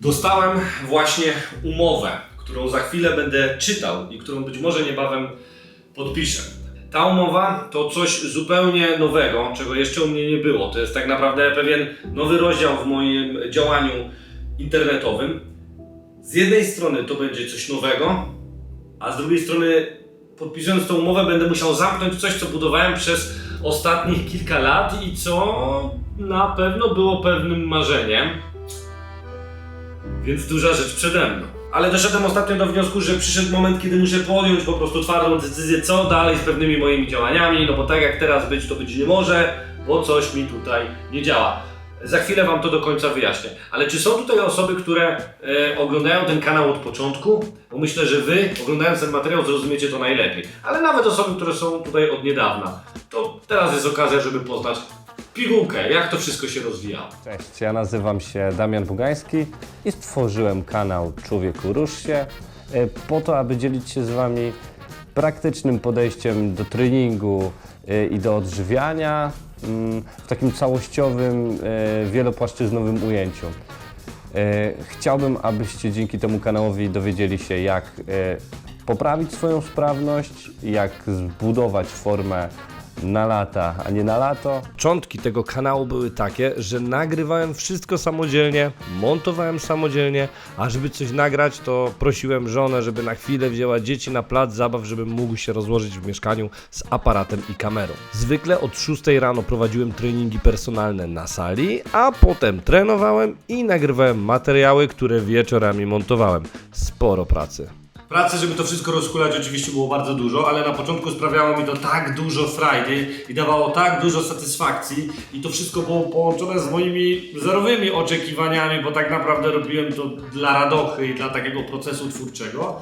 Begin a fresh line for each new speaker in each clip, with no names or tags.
Dostałem właśnie umowę, którą za chwilę będę czytał i którą być może niebawem podpiszę. Ta umowa to coś zupełnie nowego, czego jeszcze u mnie nie było. To jest tak naprawdę pewien nowy rozdział w moim działaniu internetowym. Z jednej strony to będzie coś nowego, a z drugiej strony podpisując tą umowę będę musiał zamknąć coś, co budowałem przez ostatnich kilka lat i co na pewno było pewnym marzeniem. Więc duża rzecz przede mną. Ale doszedłem ostatnio do wniosku, że przyszedł moment, kiedy muszę podjąć po prostu twardą decyzję, co dalej z pewnymi moimi działaniami, no bo tak jak teraz być, to być nie może, bo coś mi tutaj nie działa. Za chwilę Wam to do końca wyjaśnię. Ale czy są tutaj osoby, które e, oglądają ten kanał od początku? Bo myślę, że Wy, oglądając ten materiał, zrozumiecie to najlepiej. Ale nawet osoby, które są tutaj od niedawna. To teraz jest okazja, żeby poznać pigułkę, jak to wszystko się rozwijało.
Cześć, ja nazywam się Damian Bugański i stworzyłem kanał Człowieku Rusz się e, po to, aby dzielić się z Wami praktycznym podejściem do treningu e, i do odżywiania mm, w takim całościowym, e, wielopłaszczyznowym ujęciu. Chciałbym, abyście dzięki temu kanałowi dowiedzieli się, jak poprawić swoją sprawność, jak zbudować formę na lata, a nie na lato. Początki tego kanału były takie, że nagrywałem wszystko samodzielnie, montowałem samodzielnie, a żeby coś nagrać, to prosiłem żonę, żeby na chwilę wzięła dzieci na plac zabaw, żebym mógł się rozłożyć w mieszkaniu z aparatem i kamerą. Zwykle od 6 rano prowadziłem treningi personalne na sali, a potem trenowałem i nagrywałem materiały, które wieczorami montowałem. Sporo pracy.
Pracy, żeby to wszystko rozkulać oczywiście było bardzo dużo, ale na początku sprawiało mi to tak dużo frajdy i dawało tak dużo satysfakcji i to wszystko było połączone z moimi zerowymi oczekiwaniami, bo tak naprawdę robiłem to dla radochy i dla takiego procesu twórczego,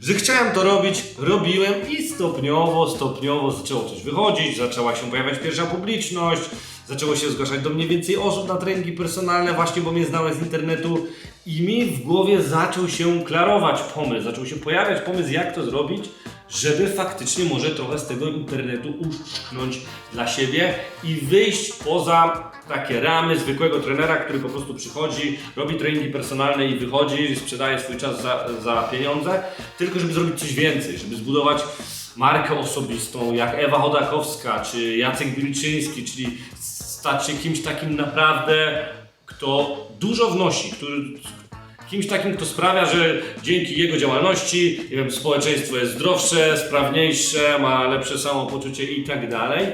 że chciałem to robić, robiłem i stopniowo, stopniowo zaczęło coś wychodzić, zaczęła się pojawiać pierwsza publiczność, zaczęło się zgłaszać do mnie więcej osób na treningi personalne, właśnie bo mnie znały z internetu i mi w głowie zaczął się klarować pomysł, zaczął się pojawiać pomysł, jak to zrobić, żeby faktycznie może trochę z tego internetu uszczknąć dla siebie i wyjść poza takie ramy zwykłego trenera, który po prostu przychodzi, robi treningi personalne i wychodzi sprzedaje swój czas za, za pieniądze, tylko żeby zrobić coś więcej, żeby zbudować markę osobistą, jak Ewa Chodakowska czy Jacek Wilczyński, czyli stać się kimś takim naprawdę, kto dużo wnosi, który, kimś takim, kto sprawia, że dzięki jego działalności nie wiem, społeczeństwo jest zdrowsze, sprawniejsze, ma lepsze samopoczucie i tak dalej.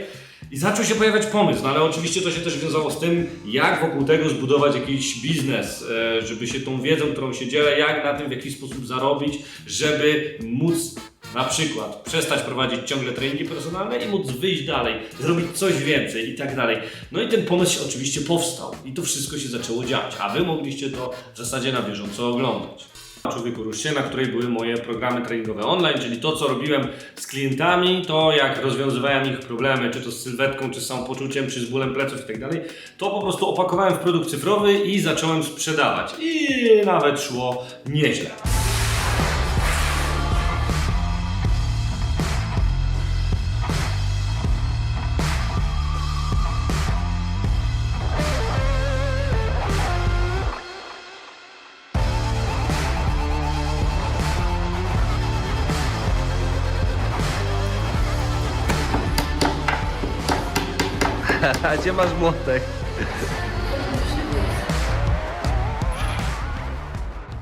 I zaczął się pojawiać pomysł, no ale oczywiście to się też wiązało z tym, jak wokół tego zbudować jakiś biznes, e, żeby się tą wiedzą, którą się dzielę, jak na tym w jakiś sposób zarobić, żeby móc na przykład przestać prowadzić ciągle treningi personalne i móc wyjść dalej, zrobić coś więcej i tak dalej. No i ten pomysł się oczywiście powstał i to wszystko się zaczęło dziać, a Wy mogliście to w zasadzie na bieżąco oglądać. Człowieku Rusie, na której były moje programy treningowe online, czyli to, co robiłem z klientami, to jak rozwiązywałem ich problemy, czy to z sylwetką, czy z samopoczuciem, czy z bólem pleców i tak dalej, to po prostu opakowałem w produkt cyfrowy i zacząłem sprzedawać. I nawet szło nieźle.
A gdzie masz młotek?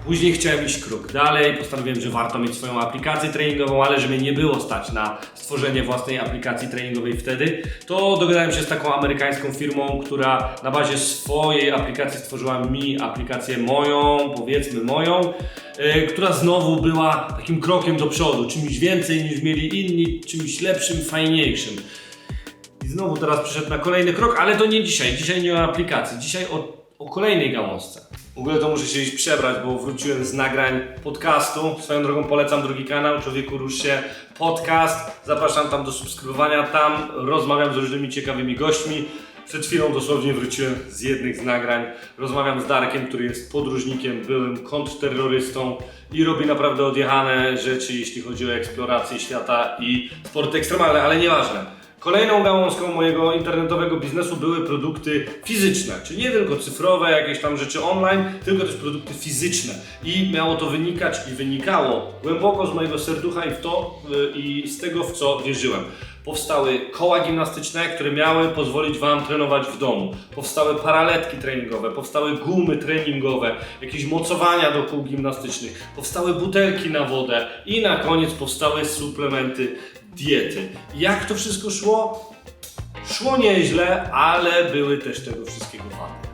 Później chciałem iść krok dalej, postanowiłem, że warto mieć swoją aplikację treningową, ale że nie było stać na stworzenie własnej aplikacji treningowej wtedy, to dogadałem się z taką amerykańską firmą, która na bazie swojej aplikacji stworzyła mi aplikację moją, powiedzmy moją, e, która znowu była takim krokiem do przodu, czymś więcej niż mieli inni, czymś lepszym, fajniejszym. I znowu teraz przyszedł na kolejny krok, ale to nie dzisiaj. Dzisiaj nie o aplikacji, dzisiaj o, o kolejnej gałązce. W ogóle to muszę się iść przebrać, bo wróciłem z nagrań podcastu. Swoją drogą polecam drugi kanał, Człowieku Rusz się podcast. Zapraszam tam do subskrybowania. Tam rozmawiam z różnymi ciekawymi gośćmi. Przed chwilą dosłownie wróciłem z jednych z nagrań. Rozmawiam z Darkiem, który jest podróżnikiem, byłym kontrterrorystą i robi naprawdę odjechane rzeczy, jeśli chodzi o eksplorację świata i sporty ekstremalne, ale nieważne. Kolejną gałązką mojego internetowego biznesu były produkty fizyczne, czyli nie tylko cyfrowe, jakieś tam rzeczy online, tylko też produkty fizyczne. I miało to wynikać i wynikało głęboko z mojego serducha i w to y, i z tego, w co wierzyłem. Powstały koła gimnastyczne, które miały pozwolić Wam trenować w domu. Powstały paraletki treningowe, powstały gumy treningowe, jakieś mocowania do kół gimnastycznych, powstały butelki na wodę i na koniec powstały suplementy diety. Jak to wszystko szło? Szło nieźle, ale były też tego wszystkiego wady.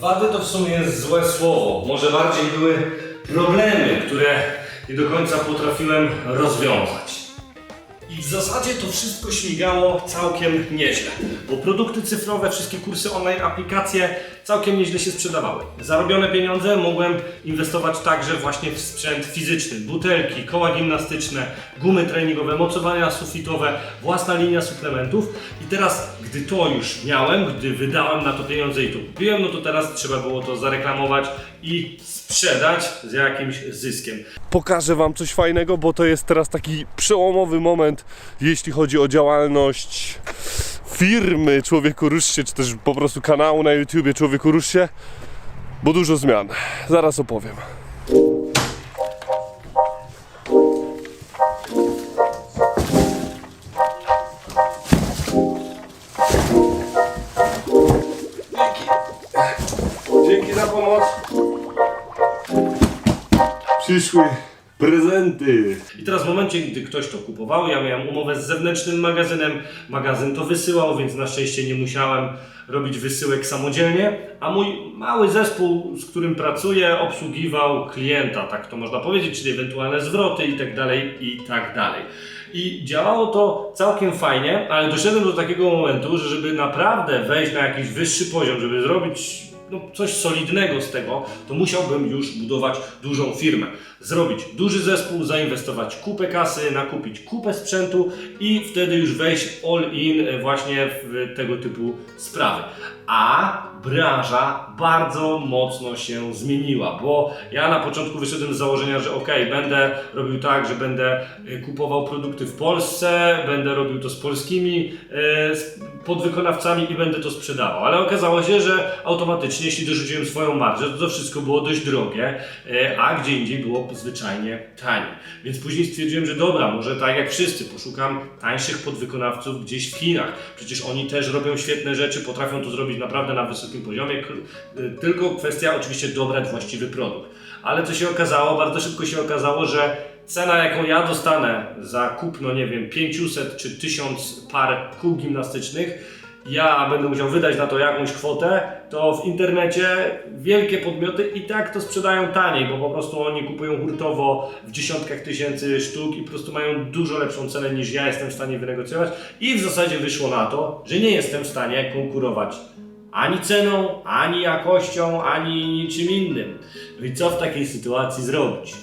Wady to w sumie złe słowo. Może bardziej były problemy, które nie do końca potrafiłem rozwiązać. I w zasadzie to wszystko śmigało całkiem nieźle, bo produkty cyfrowe, wszystkie kursy online, aplikacje całkiem nieźle się sprzedawały. Zarobione pieniądze mogłem inwestować także właśnie w sprzęt fizyczny, butelki, koła gimnastyczne, gumy treningowe, mocowania sufitowe, własna linia suplementów. I teraz, gdy to już miałem, gdy wydałem na to pieniądze i to kupiłem, no to teraz trzeba było to zareklamować i sprzedać z jakimś zyskiem.
pokażę Wam coś fajnego, bo to jest teraz taki przełomowy moment, jeśli chodzi o działalność firmy Człowieku Rusz się, czy też po prostu kanału na YouTubie Człowieku Rusz się, bo dużo zmian. Zaraz opowiem. Przyszły prezenty.
I teraz w momencie, gdy ktoś to kupował, ja miałem umowę z zewnętrznym magazynem, magazyn to wysyłał, więc na szczęście nie musiałem robić wysyłek samodzielnie, a mój mały zespół, z którym pracuję, obsługiwał klienta, tak to można powiedzieć, czyli ewentualne zwroty i tak dalej, i tak dalej. I działało to całkiem fajnie, ale doszedłem do takiego momentu, że żeby naprawdę wejść na jakiś wyższy poziom, żeby zrobić no, coś solidnego z tego, to musiałbym już budować dużą firmę. Zrobić duży zespół, zainwestować kupę kasy, nakupić kupę sprzętu i wtedy już wejść all in właśnie w tego typu sprawy. A branża bardzo mocno się zmieniła, bo ja na początku wyszedłem z założenia, że ok, będę robił tak, że będę e, kupował produkty w Polsce, będę robił to z polskimi z podwykonawcami i będę to sprzedawał. Ale okazało się, że automatycznie, jeśli dorzuciłem swoją marżę, to to wszystko było dość drogie, e, a gdzie indziej było zwyczajnie tanie. Więc później stwierdziłem, że dobra, może tak jak wszyscy, poszukam tańszych podwykonawców gdzieś w Chinach. Przecież oni też robią świetne rzeczy, potrafią to zrobić naprawdę na wysokim poziomie, e, tylko kwestia oczywiście dobrać właściwy produkt. Ale co się okazało, bardzo szybko się okazało, że cena jaką ja dostanę za kupno, nie wiem, 500 czy 1000 par kół gimnastycznych, ja będę musiał wydać na to jakąś kwotę, to w internecie wielkie podmioty i tak to sprzedają taniej, bo po prostu oni kupują hurtowo w dziesiątkach tysięcy sztuk i po prostu mają dużo lepszą cenę niż ja jestem w stanie wynegocjować i w zasadzie wyszło na to, że nie jestem w stanie konkurować ani ceną, ani jakością, ani niczym innym. No i co w takiej sytuacji zrobić?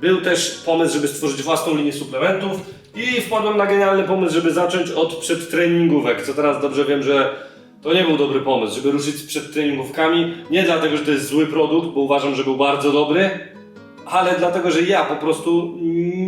Był też pomysł, żeby stworzyć własną linię suplementów i wpadłem na genialny pomysł, żeby zacząć od przedtreningówek, co teraz dobrze wiem, że to nie był dobry pomysł, żeby ruszyć z przedtreningówkami. Nie dlatego, że to jest zły produkt, bo uważam, że był bardzo dobry, ale dlatego, że ja po prostu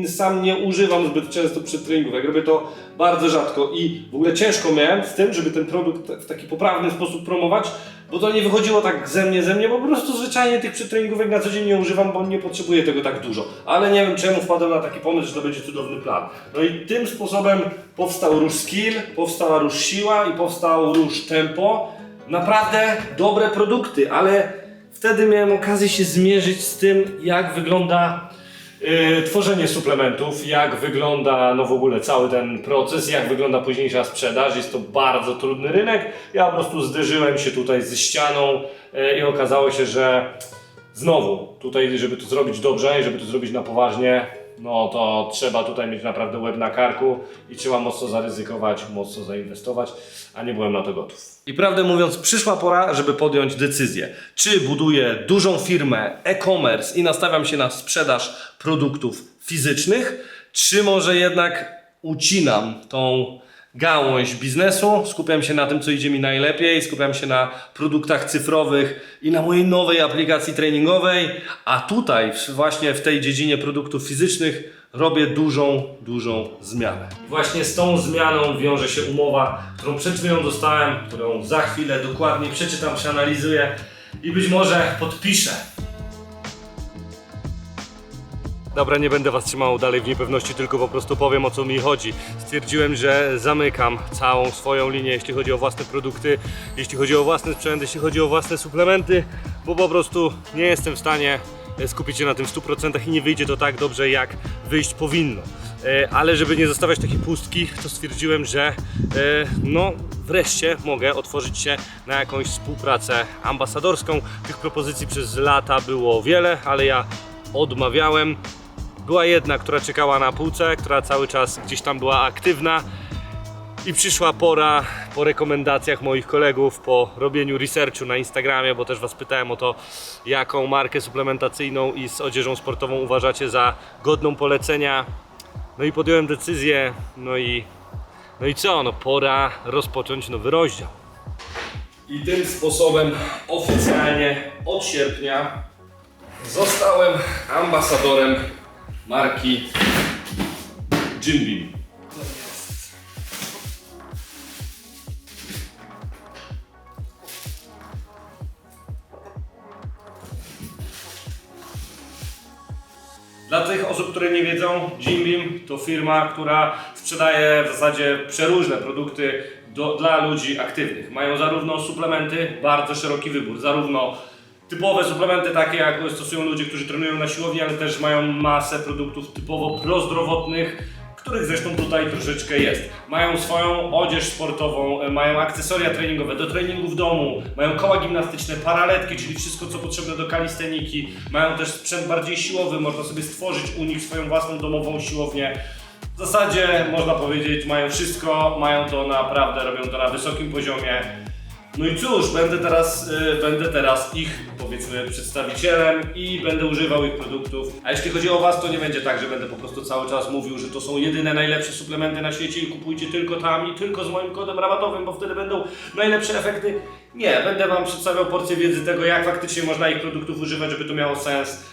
sam nie używam zbyt często przedtreningówek. Robię to bardzo rzadko i w ogóle ciężko miałem z tym, żeby ten produkt w taki poprawny sposób promować, bo to nie wychodziło tak ze mnie, ze mnie, bo po prostu zwyczajnie tych przedtreningówek na co dzień nie używam, bo nie potrzebuję tego tak dużo. Ale nie wiem czemu wpadłem na taki pomysł, że to będzie cudowny plan. No i tym sposobem powstał Róż Skill, powstała Róż Siła i powstał Róż Tempo. Naprawdę dobre produkty, ale wtedy miałem okazję się zmierzyć z tym, jak wygląda tworzenie suplementów, jak wygląda no w ogóle cały ten proces, jak wygląda późniejsza sprzedaż. Jest to bardzo trudny rynek. Ja po prostu zderzyłem się tutaj ze ścianą yy, i okazało się, że znowu tutaj, żeby to zrobić dobrze i żeby to zrobić na poważnie, no to trzeba tutaj mieć naprawdę łeb na karku i trzeba mocno zaryzykować, mocno zainwestować, a nie byłem na to gotów. I prawdę mówiąc, przyszła pora, żeby podjąć decyzję, czy buduję dużą firmę e-commerce i nastawiam się na sprzedaż produktów fizycznych, czy może jednak ucinam tą gałąź biznesu. Skupiam się na tym, co idzie mi najlepiej, skupiam się na produktach cyfrowych i na mojej nowej aplikacji treningowej, a tutaj właśnie w tej dziedzinie produktów fizycznych robię dużą, dużą zmianę. Właśnie z tą zmianą wiąże się umowa, którą przed chwilą dostałem, którą za chwilę dokładnie przeczytam, przeanalizuję i być może podpiszę. Dobra, nie będę Was trzymał dalej w niepewności, tylko po prostu powiem o co mi chodzi. Stwierdziłem, że zamykam całą swoją linię, jeśli chodzi o własne produkty, jeśli chodzi o własny sprzęt, jeśli chodzi o własne suplementy, bo po prostu nie jestem w stanie e, skupić się na tym w 100% i nie wyjdzie to tak dobrze, jak wyjść powinno. E, Ale żeby nie zostawiać takiej pustki, to stwierdziłem, że e, no wreszcie mogę otworzyć się na jakąś współpracę ambasadorską. Tych propozycji przez lata było wiele, ale ja odmawiałem. Była jedna, która czekała na półce, która cały czas gdzieś tam była aktywna. I przyszła pora po rekomendacjach moich kolegów, po robieniu researchu na Instagramie, bo też Was pytałem o to, jaką markę suplementacyjną i z odzieżą sportową uważacie za godną polecenia. No i podjąłem decyzję, no i, no i co, no pora rozpocząć nowy rozdział. I tym sposobem oficjalnie od sierpnia zostałem ambasadorem marki Jim Beam. Dla tych osób, które nie wiedzą, Jim Beam to firma, która sprzedaje w zasadzie przeróżne produkty do, dla ludzi aktywnych. Mają zarówno suplementy, bardzo szeroki wybór, zarówno typowe suplementy takie jak stosują ludzie, którzy trenują na siłowni, ale też mają masę produktów typowo prozdrowotnych, których zresztą tutaj troszeczkę jest. Mają swoją odzież sportową, e, mają akcesoria treningowe do treningu w domu, mają koła gimnastyczne, paraletki, czyli wszystko co potrzebne do kalisteniki. Mają też sprzęt bardziej siłowy, można sobie stworzyć u nich swoją własną domową siłownię. W zasadzie można powiedzieć, mają wszystko, mają to naprawdę, robią to na wysokim poziomie. No i cóż, będę teraz, y, będę teraz ich, powiedzmy, przedstawicielem i będę używał ich produktów. A jeśli chodzi o Was, to nie będzie tak, że będę po prostu cały czas mówił, że to są jedyne najlepsze suplementy na świecie i kupujcie tylko tam i tylko z moim kodem rabatowym, bo wtedy będą najlepsze efekty. Nie, będę Wam przedstawiał porcję wiedzy tego, jak faktycznie można ich produktów używać, żeby to miało sens.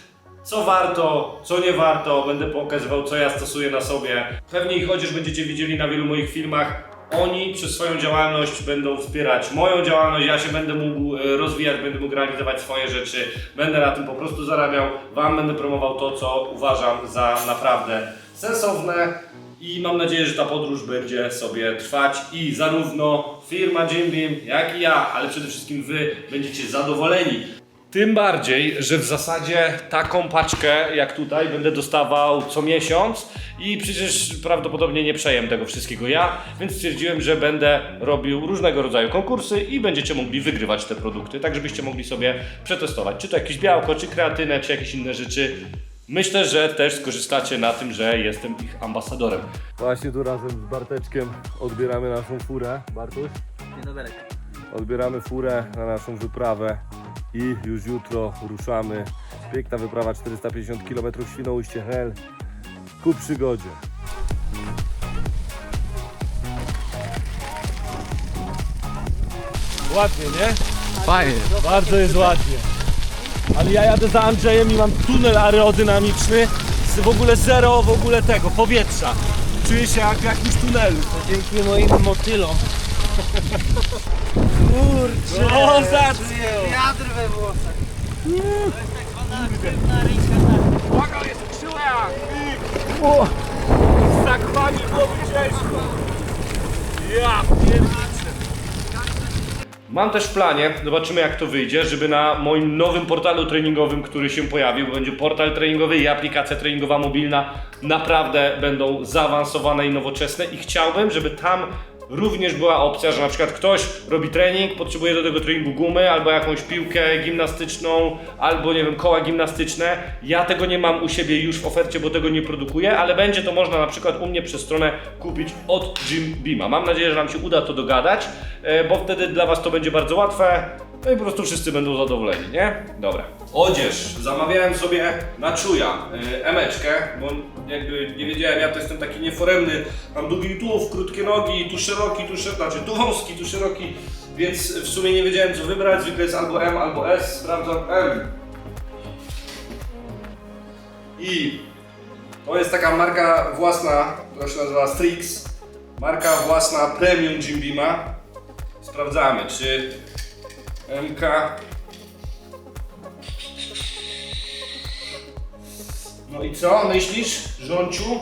Co warto, co nie warto, będę pokazywał, co ja stosuję na sobie. Pewnie ich chociaż będziecie widzieli na wielu moich filmach. Oni przez swoją działalność będą wspierać moją działalność, ja się będę mógł e, rozwijać, będę mógł realizować swoje rzeczy, będę na tym po prostu zarabiał, Wam będę promował to, co uważam za naprawdę sensowne i mam nadzieję, że ta podróż będzie sobie trwać i zarówno firma Jim Beam, jak i ja, ale przede wszystkim Wy będziecie zadowoleni. Tym bardziej, że w zasadzie taką paczkę jak tutaj będę dostawał co miesiąc i przecież prawdopodobnie nie przejem tego wszystkiego ja, więc stwierdziłem, że będę robił różnego rodzaju konkursy i będziecie mogli wygrywać te produkty, tak żebyście mogli sobie przetestować, czy to jakieś białko, czy kreatynę, czy jakieś inne rzeczy. Myślę, że też skorzystacie na tym, że jestem ich ambasadorem.
Właśnie tu razem z Barteczkiem odbieramy naszą furę. Bartuś? Odbieramy furę na naszą wyprawę i już jutro ruszamy. Piękna wyprawa 450 km Świnoujście Hel ku przygodzie. Ładnie, nie?
Fajnie.
Bardzo jest ładnie. Ale ja jadę za Andrzejem i mam tunel aerodynamiczny z w ogóle zero w ogóle tego powietrza. Czuję się jak w jakimś tunelu.
Dzięki moim motylom. Kurczę.
Mam też w planie, zobaczymy jak to wyjdzie, żeby na moim nowym portalu treningowym, który się pojawił, będzie portal treningowy i aplikacja treningowa mobilna, naprawdę będą zaawansowane i nowoczesne. I chciałbym, żeby tam również była opcja, że na przykład ktoś robi trening, potrzebuje do tego treningu gumy, albo jakąś piłkę gimnastyczną, albo nie wiem, koła gimnastyczne. Ja tego nie mam u siebie już w ofercie, bo tego nie produkuję, ale będzie to można na przykład u mnie przez stronę kupić od Jim Beama. Mam nadzieję, że nam się uda to dogadać, e, bo wtedy dla Was to będzie bardzo łatwe. No i po prostu wszyscy będą zadowoleni, nie? Dobra. Odzież. Zamawiałem sobie na czuja y, emeczkę, bo jakby nie wiedziałem, ja to jestem taki nieforemny. Mam długi tułów, krótkie nogi, tu szeroki, tu szeroki, znaczy tu wąski, tu szeroki, więc w sumie nie wiedziałem co wybrać. Zwykle jest albo M, albo S. Sprawdzam M. I to jest taka marka własna, która się nazywa Strix. Marka własna premium Jim Beama. Sprawdzamy, czy MK. No i co myślisz, rząciu?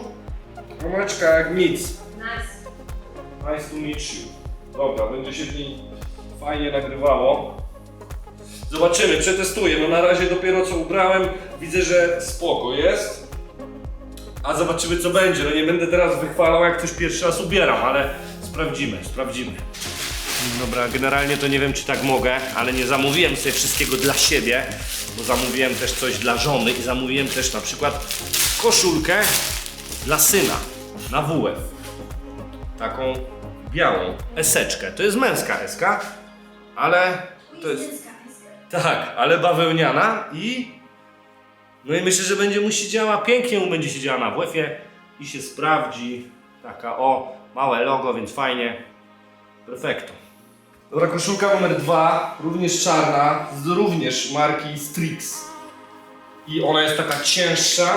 Romeczka jak nic.
Nice.
Nice to meet you. Dobra, będzie się w fajnie nagrywało. Zobaczymy, przetestuję. No na razie dopiero co ubrałem, widzę, że spoko jest. A zobaczymy co będzie. No nie będę teraz wychwalał jak coś pierwszy raz ubieram, ale sprawdzimy, sprawdzimy. Dobra, generalnie to nie wiem czy tak mogę, ale nie zamówiłem sobie wszystkiego dla siebie, bo zamówiłem też coś dla żony i zamówiłem też na przykład koszulkę dla syna na WF taką białą eseczkę. To jest męska eska, ale to jest. Tak, ale bawełniana i. No i myślę, że będzie mu siedziała pięknie, mu będzie siedziała na WF-ie i się sprawdzi. Taka o, małe logo, więc fajnie. Perfekto. Dobra, koszulka numer dwa, również czarna, z również marki Strix. I ona jest taka cięższa,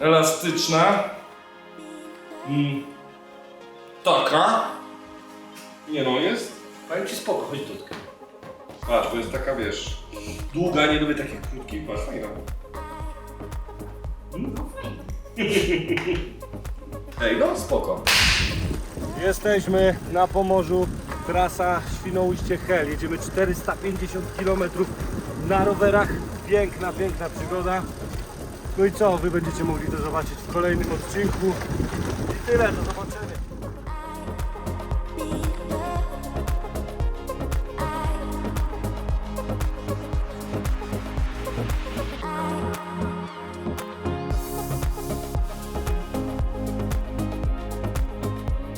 elastyczna. Mm, Taka. Nie no, jest. Powiem ci spoko, chodź tutaj. Patrz, to jest taka, wiesz, długa, nie lubię takich krótkich, patrz, fajna. Mm. Ej, no spoko.
Jesteśmy na Pomorzu, trasa Świnoujście Hel. Jedziemy 450 km na rowerach. Piękna, piękna przygoda. No i co, wy będziecie mogli to zobaczyć w kolejnym odcinku. I tyle, do zobaczenia.